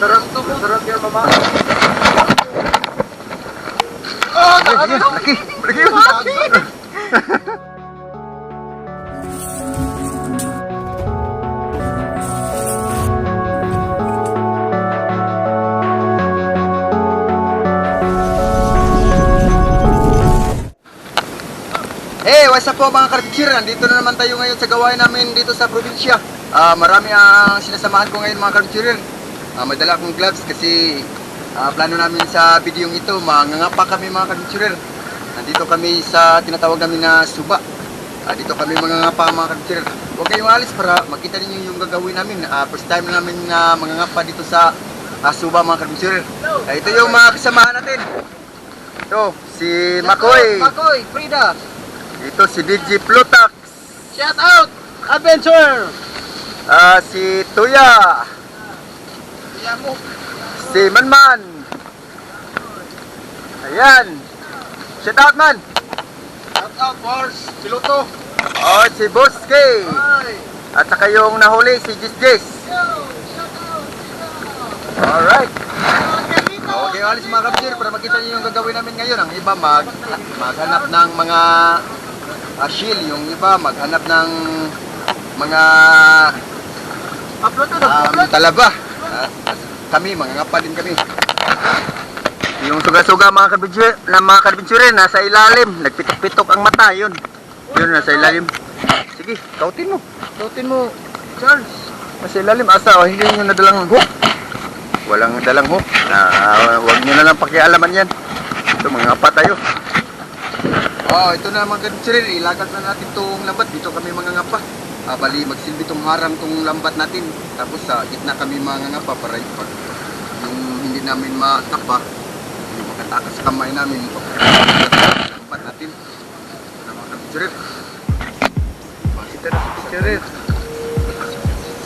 Sarap to. Sarap yan, mama. Oh, ano? Laki! Laki! Hey, what's up po mga kartichir? Nandito na naman tayo ngayon sa gawain namin dito sa probinsya. Ah, marami ang sinasamahan ko ngayon mga kartichir. Ah, madala akong gloves kasi ah, plano namin sa video ito, mangangapa kami mga kartichir. Nandito kami sa tinatawag namin na suba. Ah, dito kami mangangapa mga kartichir. Huwag kayong alis para makita ninyo yung gagawin namin. Ah, first time namin na mangangapa dito sa ah, suba mga kartichir. Ah, ito yung mga kasamahan natin. Ito, si Makoy. Makoy, Frida. Ito si DJ Plutax. Shout out! Adventure! Ah, si Tuya. Si Manman. Ayan. Shout out man. Shout out, Mars. Piloto. Oh, si Boske. Ay. At saka yung nahuli si Jis Jis. Alright. Okay, alis mga kapsir para makita niyo yung gagawin namin ngayon. Ang iba mag maghanap ng mga asyil, yung iba maghanap ng mga um, talaba. Kami, mangangapa din kami. Yung suga-suga mga kadbinsyure, na mga kadbinsyure, nasa ilalim. Nagpitok-pitok ang mata, yun. Yun, nasa ilalim. Sige, kautin mo. Kautin mo, Charles. Nasa ilalim, asa, oh, hindi nyo nadalang hook. Walang dalang hook. Na, ah, huwag nyo na lang pakialaman yan. Ito, mangangapa tayo. Oh, ito na mga kadbinsyure, ilagak na natin itong lambat. Dito kami mangangapa. Ah, bali, magsilbi itong harang itong lambat natin. Tapos sa gitna kami mangangapa para yung pag yung hindi namin matapa, yung makatakas kamay namin, lambat natin. Mga kadbinsyure. Makita na sa picture.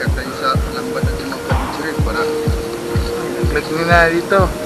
Tayo sa lambat natin mga kadbinsyure para nyo na dito.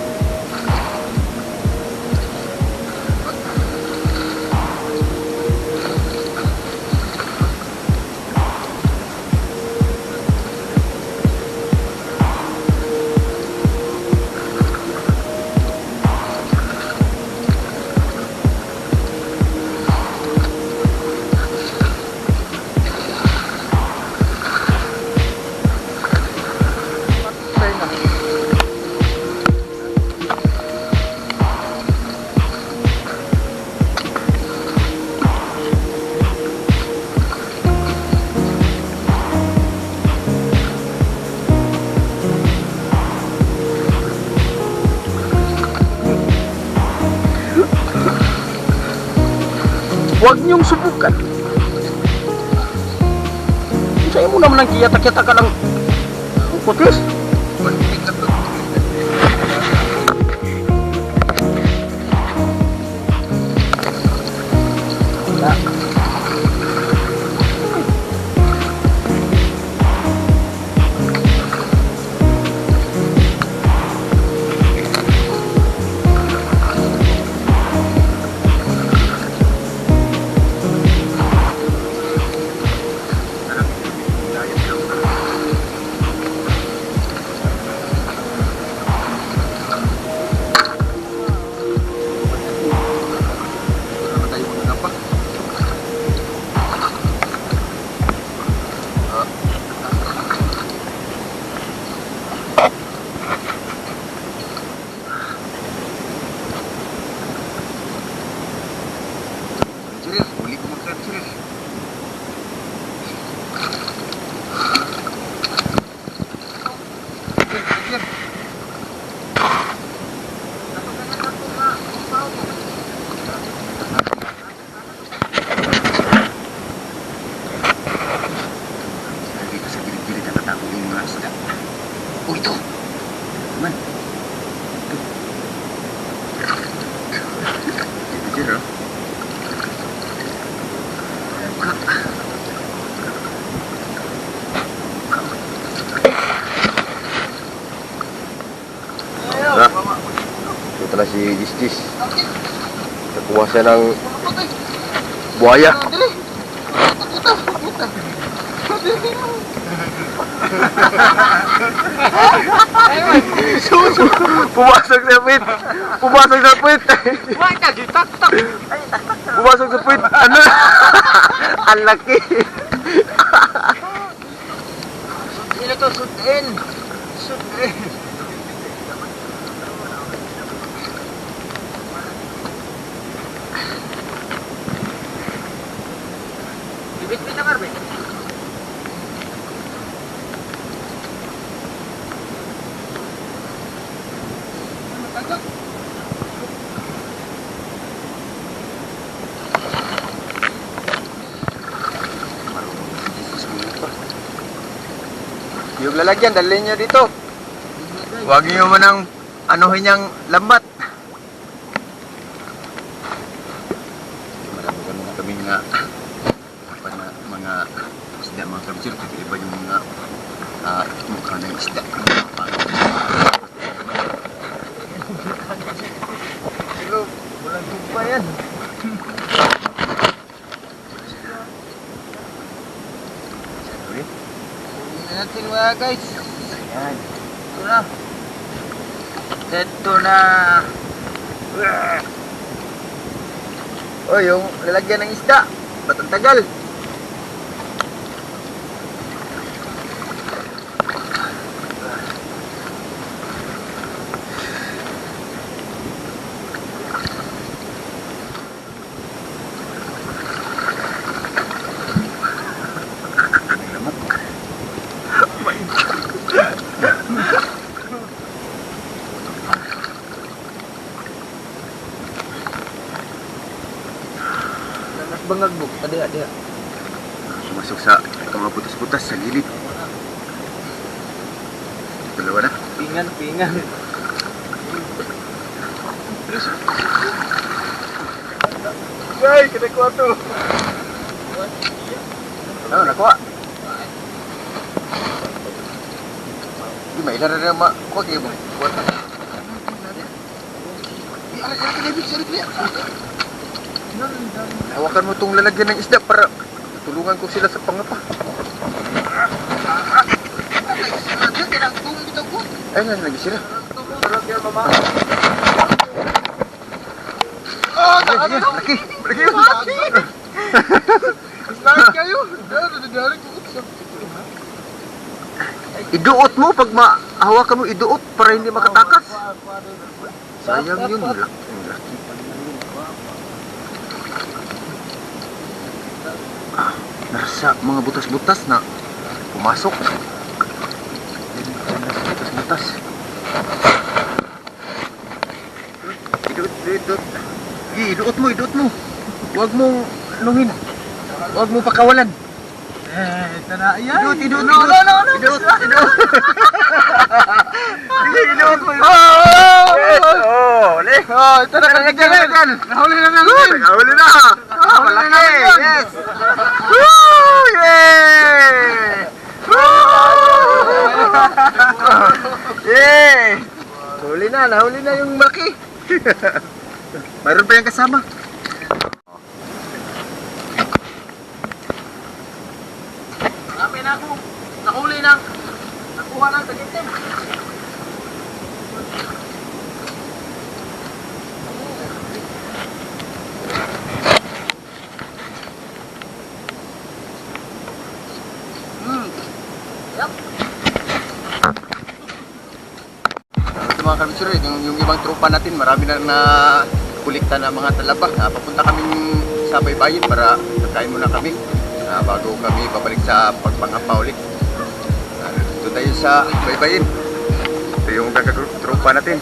Huwag niyong subukan. Sa'yo mo naman ang kiyata-kiyata ka lang. Putis. tayo Ладно. Ito pala si Jis-Jis. Nakuha siya ng buhaya. Pumasok sa puwit. Pumasok sa puwit. Why ka, gitak-tak. Pumasok sa puwit. Ano? Ang laki. Sino to, sutin? Sutin. Bibit-bit na karbe. Yung lalagyan, dalhin nyo dito. Huwag nyo man ang anuhin niyang lambat. Marami kami na kami nga na mga isda mga kabisir. Iba yung mga ah, mukha ng isda. Hello, walang tugpa yan. Sorry. Mga guys. Ayan. Ito na. Ito na. Oh, yung lalagyan ng isda. Ba't ang tagal? bengek buk ada ada. Masuk sa mga putus-putus segini gilid dalawa pingan pingan Ay, kita kuat Ano, nakuha? Di na na. Di, ala, Hawakan mo itong lalagyan ng isda para tulungan ko sila sa pangapa. Ay, nga, lagi sila. Oh, sige, laki. Laki yun. Bakit kayo? Iduot mo pag mahawakan mo iduot para hindi makatakas. Sayang yun. Laki. Nasa mga butas-butas na pumasok. Butas-butas. Iduot, iduot. Iduot mo, iduot mo. Huwag mong nungin. Huwag mo pakawalan. Eh, ito na. Ayan. Iduot, iduot, No, no, no, no. Iduot, iduot. Iduot mo. Oh! Oh, uli. Oh, ito na kalagyan. Kalagyan. Nahuli na namin. Good, nakahuli na. Ah, Nakahuli na malaki. Yes. Yay! Huli na, nahuli na yung malaki. Mayroon pa yung kasama. Kami na ako. Nahuli na. Nakuha ng tagitim. Mga kabitsura, yung, yung ibang tropa natin, marami na na kulikta na mga talaba. Ah, papunta kaming sa baybayin para pagkain muna kami ah, bago kami babalik sa pagpangapa ulit. Ah, Doon tayo sa baybayin. Ito yung tropa natin.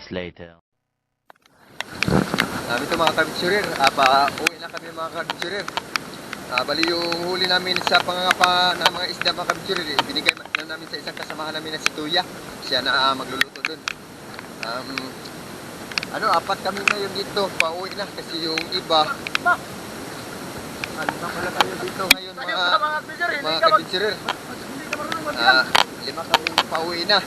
Moments later. Sabi ito mga kabitsurir, ah, pa uwi na kami mga kabitsurir. Ah, bali yung huli namin sa pangangapa ng mga isda mga kabitsurir, eh, binigay na namin sa isang kasamahan namin na si Tuya. Siya na ah, magluluto dun. Um, ano, apat kami ngayon dito, pauwi na kasi yung iba, Ba, ano na pala kayo dito ngayon kayo mga, mga kabitsurir. Ah, lima kami pauwi na.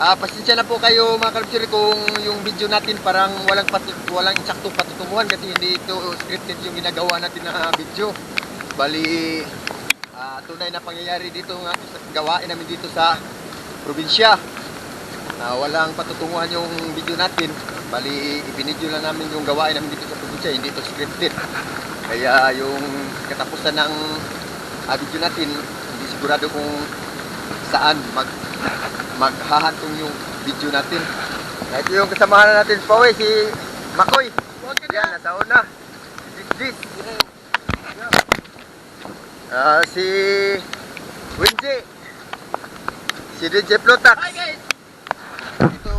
Ah, pasensya na po kayo mga kalbsiri kung yung video natin parang walang patu walang eksaktong patutunguhan kasi hindi ito scripted yung ginagawa natin na video. Bali ah, tunay na pangyayari dito nga sa gawain namin dito sa probinsya. Na walang patutunguhan yung video natin. Bali ibinidyo lang namin yung gawain namin dito sa probinsya, hindi ito scripted. Kaya yung katapusan ng ah, video natin, hindi sigurado kung saan mag maghahantong yung video natin. Ito yung kasamahan natin pa si Makoy. Yan, na. nasa una. Jis. Ah, si Winji. Si DJ Plutak. Hi guys!